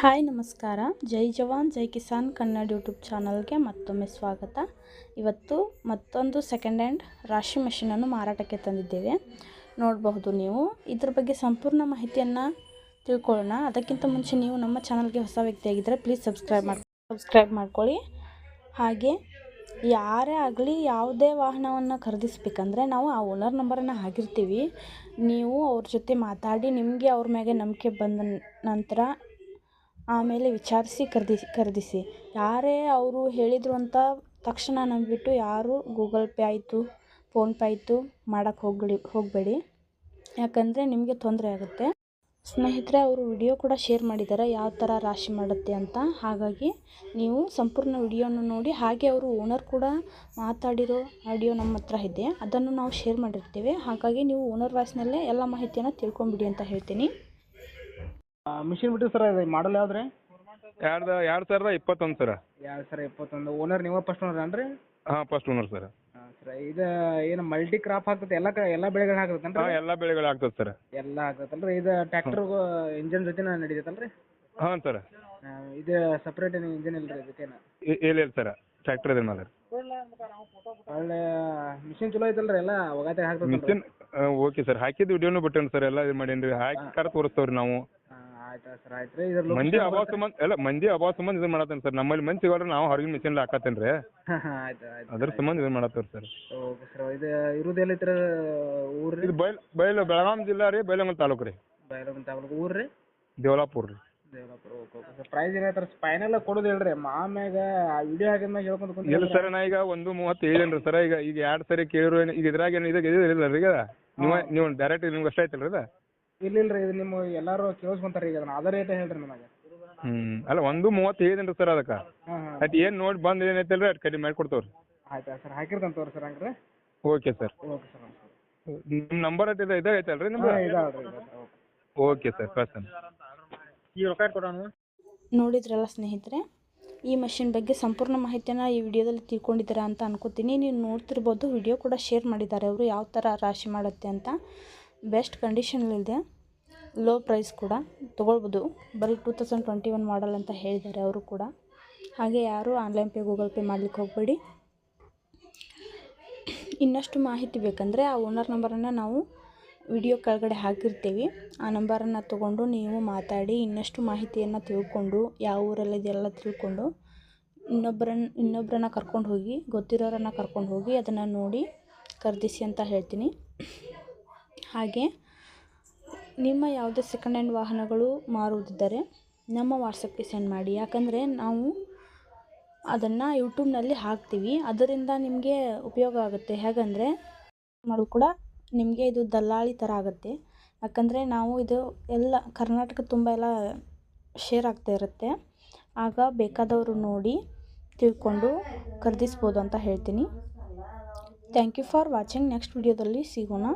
Hi, ನಮಸ್ಕಾರ. ಜೈ ಜವಾನ್, ಜೈ ಕಿಸಾನ್ ಕನ್ನಡ ಯೂಟ್ಯೂಬ್ ಚಾನಲ್ಗೆ ಮತ್ತೊಮ್ಮೆ ಸ್ವಾಗತ. ಇವತ್ತು ಮತ್ತೊಂದು ಸೆಕೆಂಡ್ ಹ್ಯಾಂಡ್ ರಾಶಿ ಮೆಷಿನನ್ನು ಮಾರಾಟಕ್ಕೆ ತಂದಿದ್ದೇವೆ. ನೋಡಬಹುದು ನೀವು. ಇದ್ರ ಬಗ್ಗೆ ಸಂಪೂರ್ಣ ಮಾಹಿತಿಯನ್ನು ತಿಳ್ಕೊಳ್ಳೋಣ. ಅದಕ್ಕಿಂತ ಮುಂಚೆ ನೀವು ನಮ್ಮ ಚಾನಲ್ಗೆ ಹೊಸ ವ್ಯಕ್ತಿಯಾಗಿದ್ದರೆ ಪ್ಲೀಸ್ ಸಬ್ಸ್ಕ್ರೈಬ್ ಮಾಡಿ ಸಬ್ಸ್ಕ್ರೈಬ್ ಮಾಡ್ಕೊಳ್ಳಿ. ಹಾಗೆ ಯಾರೇ ಆಗಲಿ ಯಾವುದೇ ವಾಹನವನ್ನು ಖರೀದಿಸ್ಬೇಕಂದ್ರೆ ನಾವು ಆ ಓನರ್ ನಂಬರನ್ನು ಹಾಕಿರ್ತೀವಿ. ನೀವು ಅವ್ರ ಜೊತೆ ಮಾತಾಡಿ ನಿಮಗೆ ಅವ್ರ ಮ್ಯಾಗೆ ನಂಬಿಕೆ ಬಂದ ನಂತರ ಆಮೇಲೆ ವಿಚಾರಿಸಿ ಖರೀದಿಸಿ ಖರೀದಿಸಿ ಯಾರೇ ಅವರು ಹೇಳಿದರು ಅಂತ ತಕ್ಷಣ ನಂಬಿಬಿಟ್ಟು ಯಾರೂ ಗೂಗಲ್ ಪೇ ಆಯಿತು ಫೋನ್ಪೇ ಆಯಿತು ಮಾಡೋಕ್ಕೆ ಹೋಗ್ಬಿಡಿ, ಹೋಗಬೇಡಿ. ಯಾಕಂದರೆ ನಿಮಗೆ ತೊಂದರೆ ಆಗುತ್ತೆ. ಸ್ನೇಹಿತರೆ, ಅವರು ವಿಡಿಯೋ ಕೂಡ ಶೇರ್ ಮಾಡಿದ್ದಾರೆ ಯಾವ ಥರ ರಾಶಿ ಮಾಡುತ್ತೆ ಅಂತ. ಹಾಗಾಗಿ ನೀವು ಸಂಪೂರ್ಣ ವಿಡಿಯೋನ ನೋಡಿ, ಹಾಗೆ ಅವರು ಓನರ್ ಕೂಡ ಮಾತಾಡಿರೋ ಆಡಿಯೋ ನಮ್ಮ ಹತ್ರ ಇದೆ. ಅದನ್ನು ನಾವು ಶೇರ್ ಮಾಡಿರ್ತೀವಿ. ಹಾಗಾಗಿ ನೀವು ಓನರ್ ವಾಯ್ಸ್ನಲ್ಲೇ ಎಲ್ಲ ಮಾಹಿತಿಯನ್ನು ತಿಳ್ಕೊಂಬಿಡಿ ಅಂತ ಹೇಳ್ತೀನಿ. ಮಿಷಿನ್ ಬಿಟ್ಟು ಸರ್ ಅದು ಮಾಡಲ್ ಯಾವ್ದು ರೀ ಎರಡ್ ಎರಡು ಸಾವಿರದ ಇಪ್ಪತ್ತೊಂದು ಸರ ಎರಡು ಸರ್ ಇಪ್ಪತ್ತೊಂದು. ಓನರ್ ನೀವು ಫಸ್ಟ್ ಓನರ್ ಏನ್ರಿ? ಹಾಂ ಫಸ್ಟ್ ಓನರ್ ಸರ್ ಹಾಂ ಸರ್ ಇದು ಏನು ಮಲ್ಟಿ ಕ್ರಾಪ್ ಹಾಕ್ತದೆ ಎಲ್ಲಾ ಕ ಎಲ್ಲ ಬೆಳೆಗಳು ಹಾಂ ಎಲ್ಲಾ ಎಲ್ಲ ಬೆಳೆಗಳು ಆಗ್ತದೆ ಸರ್ ಎಲ್ಲ ಹಾಕ್ತೈತಲ್ರಿ ಇದು ಟ್ಯಾಕ್ಟರ್ ಇಂಜಿನ್ ಜೊತೆನ ನಡೀತಲ್ರಿ ಹಾಂ ಸರ್ ಇದ ಇದು ಸಪ್ರೇಟ್ ಏನು ಇಂಜಿನ್ ಇಲ್ಲ ರೀ ಇದಕ್ಕೇನ ಇಲ್ಲ ಇಲ್ಲ ಸರ್ ಟ್ರ್ಯಾಕ್ಟರ್ ಇದೆ ಮೇಲೆ ಒಳ್ಳೆ ಮಿಷಿನ್ ಚಲೋ ಐತಲ್ರಿ ಎಲ್ಲ ಒಗಾತೆ ಹಾಕ್ತೈತಲ್ರಿ. ಮಿಷಿನ್ ಓಕೆ ಸರ್ ಹಾಕಿದ್ ವಿಡಿಯೋನು ಬಿಟ್ಟೇನು ಸರ್ ಎಲ್ಲ ಇದು ಮಾಡೇನ್ರಿ. ರೀ ಹಾಕಿ ಕರ ತೋರಿಸ್ತೇವೆ ರೀ ನಾವು. ಆಯ್ತು ಸರ್? ಆಯ್ತು ರೀ ಇದ್ರ ಮಂದಿ ಅಭಾವ ಸಂಬಂಧ ಎಲ್ಲ ಮಂದಿ ಅಭಾವ ಸಂಬಂಧ ಇದು ಮಾಡತ್ತೇನೆ ಸರ್. ನಮ್ಮಲ್ಲಿ ಮಂದಿ ಸಿಗೋಲ್ರಿ ನಾವು ಹೊರಗಿನ ಮಿಷಿನ್ ಹಾಕತ್ತೇನೆ ರೀ. ಆಯ್ತು ಆಯ್ತು ಅದ್ರ ಸಂಬಂಧ ಇದು ಮಾಡತ್ತೇವೆ ಸರ್. ಓಕೆ ಸರ್ ಇದು ಇರೋದು ಎಲ್ಲೈತ್ರಿ ಊರು ರೀ ಇದು ಬೈಲ್ ಬೈಲ್ ಬೆಳಗಾಂ ಜಿಲ್ಲಾ ರೀ ಬೈಲಂಗಲ್ ತಾಲೂಕು ರೀ. ಬೈಲಗುಂದ ತಾಲೂಕು ಊರು ರೀ ದೇವಲಾಪುರ ರೀ. Devalapura okay okay. Sir price ಕೊಡೋದು ಹೇಳ್ರಿ ಆಮ್ಯಾಗ ಆ ವಿಡಿಯೋ ಹೇಳ್ಕೊಂತ ಇಲ್ಲ ಸರ್ ನಾ ಈಗ ಒಂದು ಮೂವತ್ತು ಸರ್. ಈಗ ಈಗ ಎರಡು ಸರಿ ಕೇಳಿರೋ ಈಗ ಇದ್ರಾಗ ಏನು ಇದು ಇದಿಲ್ಲ ರೀ ಈಗ. ನೀವು ನೀವು ಡೈರೆಕ್ಟ್ ನಿಮ್ಗೆ ಅಷ್ಟೇ ಐತಲ್ರಿ ಇದು ಇಲ್ಲ ಇಲ್ಲ ರೀ ಇದು ನಿಮ್ಮ ಎಲ್ಲರೂ ಕೇಳಿಸ್ಕೊಂತಾರ ಈಗ ಅದನ್ನ. ಅದ ರೇಟ್ ಹೇಳ್ರಿ ನನಗೆ. ಹ್ಮ್. ಅಲ್ಲ ಒಂದು ಮೂವತ್ತು ಹೇಳಿದೇನೆ ರೀ ಸರ್ ಅದಕ್ಕೆ. ಹಾಂ ಹಾಂ ಅದು ಏನು ನೋಡಿ ಬಂದ್ ಏನೈತಲ್ಲ ರೀ ಅದು ಕಡಿಮೆ ಮಾಡಿಕೊಡ್ತೇವೆ ರೀ ಆಯ್ತು ಸರ್ ಹಾಕಿರ್ತಂತ ತೋರಿ ಸರ್ ಹಂಗ್ರಿ. Okay sir. ಓಕೆ ಸರ್ ನಿಮ್ಮ ನಂಬರ್ ಅದು ಇದೆ ಐತಲ್ರಿ ನಿಮ್ದು? ಹಾಂ ಓಕೆ ಸರ್ ಫಸ್ಟ್ ಈ ರೊಕ್ಕ ಕೊಡೋಣ? ನೋಡಿದ್ರಲ್ಲ ಸ್ನೇಹಿತರೆ ಈ ಮಷಿನ್ ಬಗ್ಗೆ ಸಂಪೂರ್ಣ ಮಾಹಿತಿಯನ್ನು ಈ ವಿಡಿಯೋದಲ್ಲಿ ತಿಳ್ಕೊಂಡಿದ್ದೀರಾ ಅಂತ ಅನ್ಕೋತೀನಿ. ನೀವು ನೋಡ್ತಿರ್ಬೋದು ವಿಡಿಯೋ ಕೂಡ ಶೇರ್ ಮಾಡಿದ್ದಾರೆ. ಅವರು ಯಾವ ಥರ ರಾಶಿ ಮಾಡುತ್ತೆ ಅಂತ ಬೆಸ್ಟ್ ಕಂಡೀಷನಲ್ಲಿದೆ ಲೋ ಪ್ರೈಸ್ ಕೂಡ ತೊಗೊಳ್ಬೋದು. ಬರೀ two thousand twenty one model ಅಂತ ಹೇಳಿದ್ದಾರೆ ಅವರು ಕೂಡ. ಹಾಗೆ ಯಾರೂ ಆನ್ಲೈನ್ ಪೇ ಗೂಗಲ್ ಪೇ ಮಾಡ್ಲಿಕ್ಕೆ ಹೋಗಬೇಡಿ. ಇನ್ನಷ್ಟು ಮಾಹಿತಿ ಬೇಕಂದರೆ ಆ ಓನರ್ ನಂಬರನ್ನು ನಾವು ವಿಡಿಯೋ ಕೆಳಗಡೆ ಹಾಕಿರ್ತೀವಿ. ಆ ನಂಬರನ್ನು ತಗೊಂಡು ನೀವು ಮಾತಾಡಿ, ಇನ್ನಷ್ಟು ಮಾಹಿತಿಯನ್ನು ತಿಳ್ಕೊಂಡು, ಯಾವ ಊರಲ್ಲಿದೆ ಎಲ್ಲ ತಿಳ್ಕೊಂಡು ಇನ್ನೊಬ್ಬರನ್ನ ಇನ್ನೊಬ್ಬರನ್ನ ಕರ್ಕೊಂಡು ಹೋಗಿ, ಗೊತ್ತಿರೋರನ್ನು ಕರ್ಕೊಂಡು ಹೋಗಿ ಅದನ್ನು ನೋಡಿ ಖರೀದಿಸಿ ಅಂತ ಹೇಳ್ತೀನಿ. ಹಾಗೆ ನಿಮ್ಮ ಯಾವುದೇ ಸೆಕೆಂಡ್ ಹ್ಯಾಂಡ್ ವಾಹನಗಳು ಮಾರುವುದಿದ್ದರೆ ನಮ್ಮ ವಾಟ್ಸಪ್ಗೆ ಸೆಂಡ್ ಮಾಡಿ. ಯಾಕಂದರೆ ನಾವು ಅದನ್ನು ಯೂಟ್ಯೂಬ್ನಲ್ಲಿ ಹಾಕ್ತೀವಿ. ಅದರಿಂದ ನಿಮಗೆ ಉಪಯೋಗ ಆಗುತ್ತೆ. ಹೇಗಂದರೆ ಮಾಡೋದು ಕೂಡ ನಿಮಗೆ ಇದು ದಲ್ಲಾಳಿ ಥರ ಆಗುತ್ತೆ. ಯಾಕಂದರೆ ನಾವು ಇದು ಎಲ್ಲ ಕರ್ನಾಟಕ ತುಂಬ ಎಲ್ಲ ಶೇರ್ ಆಗ್ತಾ ಇರುತ್ತೆ. ಆಗ ಬೇಕಾದವರು ನೋಡಿ ತಿಳ್ಕೊಂಡು ಖರೀದಿಸ್ಬೋದು ಅಂತ ಹೇಳ್ತೀನಿ. Thank you for watching next ವಿಡಿಯೋದಲ್ಲಿ ಸಿಗೋಣ.